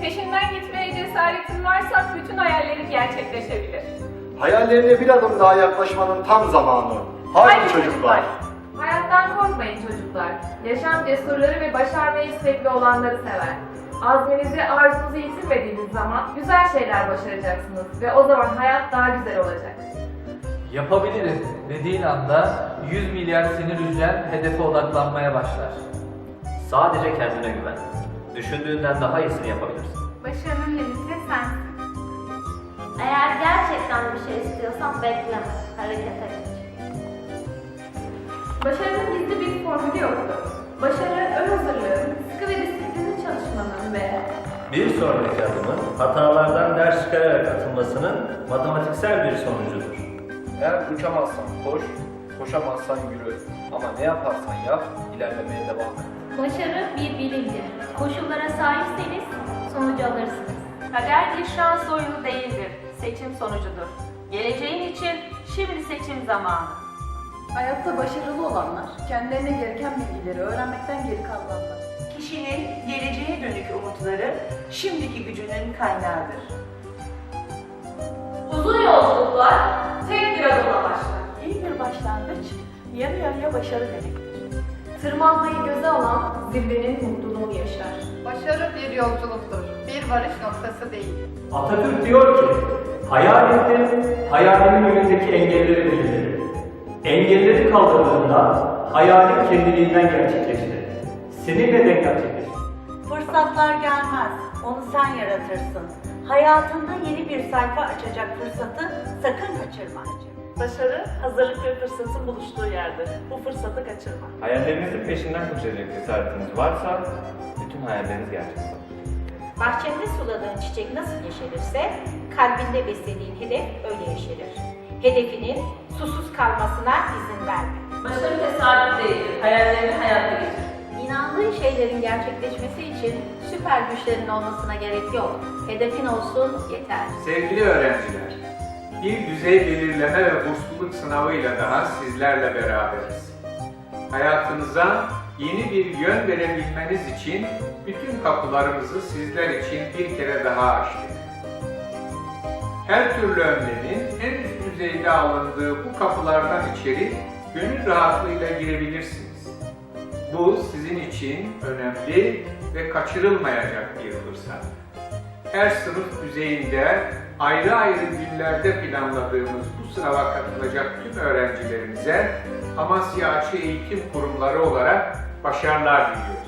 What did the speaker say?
Peşinden gitmeye cesaretin varsa bütün hayallerin gerçekleşebilir. Hayallerine bir adım daha yaklaşmanın tam zamanı. Haydi çocuklar. Hayattan korkmayın çocuklar. Yaşam cesurları ve başarmaya istekli olanları sever. Azminizi, arzunuzu yitirmediğiniz zaman güzel şeyler başaracaksınız ve o zaman hayat daha güzel olacak. Yapabilirim dediğin anda 100 milyar sinir hücren hedefe odaklanmaya başlar. Sadece kendine güven. Düşündüğünden daha iyisini yapabilirsin. Başarının limiti sensin. Eğer gerçekten bir şey istiyorsan bekleme, harekete geç. Başarının gizli bir formülü yoktur. Başarı ön hazırlığın, sıkı ve disiplinli çalışmanın ve Bir sonraki adımın hatalardan ders çıkararak atılmasının matematiksel bir sonucudur. Eğer uçamazsan koş, koşamazsan yürü. Ama ne yaparsan yap, ilerlemeye devam et. Başarı bir bilimdir. Koşullara sahipseniz sonucu alırsınız. Kader bir şans oyunu değildir, seçim sonucudur. Geleceğin için şimdi seçim zamanı. Hayatta başarılı olanlar, kendilerine gereken bilgileri öğrenmekten geri kalmazlar. Kişinin geleceğe dönük umutları şimdiki gücünün kaynağıdır. uzun yolculuklar tek bir adımla başlar. Başlangıç yarı yarıya başarı demektir. Tırmanmayı göze alan zirvenin mutluluğunu yaşar. Başarı bir yolculuktur, bir varış noktası değil. Atatürk diyor ki, hayal ettim, hayalimin önündeki engelleri belirledim. Engelleri kaldırdığında hayalim kendiliğinden gerçekleşti. Senin neden gerçekleşti? Fırsatlar gelmez, onu sen yaratırsın. Hayatında yeni bir sayfa açacak fırsatı sakın kaçırma. Başarı, hazırlık ve fırsatın buluştuğu yerdir. Bu fırsatı kaçırma. Hayallerinizin peşinden koşacak cesaretiniz varsa bütün hayalleriniz gerçek olur. Bahçende suladığın çiçek nasıl yeşerirse kalbinde beslediğin hedef öyle yeşerir. Hedefinin susuz kalmasına izin verme. Başarı tesadüf değildir, hayallerini hayata geçir. İnandığın şeylerin gerçekleşmesi için süper güçlerin olmasına gerek yok. Hedefin olsun yeter. Sevgili öğrenciler, bir düzey belirleme ve bursluluk sınavıyla daha sizlerle beraberiz. Hayatınıza yeni bir yön verebilmeniz için bütün kapılarımızı sizler için bir kere daha açtık. Her türlü önlemin en üst düzeyde alındığı bu kapılardan içeri gönül rahatlığıyla girebilirsiniz. Bu sizin için önemli ve kaçırılmayacak bir fırsat. Her sınıf düzeyinde ayrı ayrı günlerde planladığımız bu sınava katılacak tüm öğrencilerimize Amasya Açı Eğitim Kurumları olarak başarılar diliyorum.